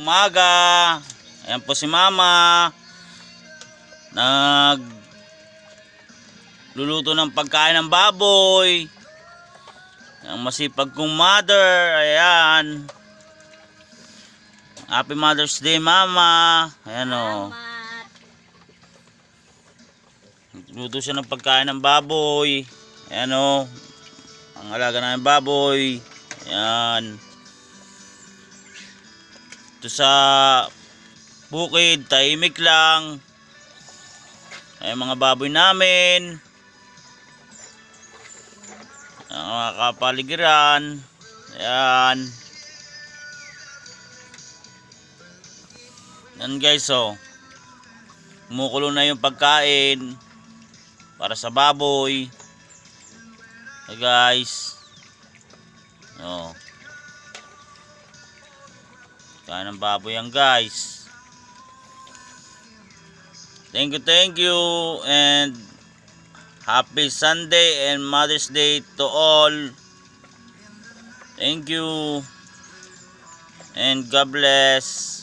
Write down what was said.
umaga. Ayan po si Mama. Nag luluto ng pagkain ng baboy. Ang masipag kong mother. Ayan. Happy Mother's Day, Mama. Ayan o. Salamat. Luto siya ng pagkain ng baboy. Ayan o. Ang alaga namin baboy. Ayan. Ito sa bukid, tahimik lang. Ayan mga baboy namin. Ang mga kapaligiran. Ayan. Yan guys oh. Kumukulo na yung pagkain para sa baboy. So guys. Oh. Kain ng baboy yan guys. Thank you, thank you and happy Sunday and Mother's Day to all. Thank you. And God bless.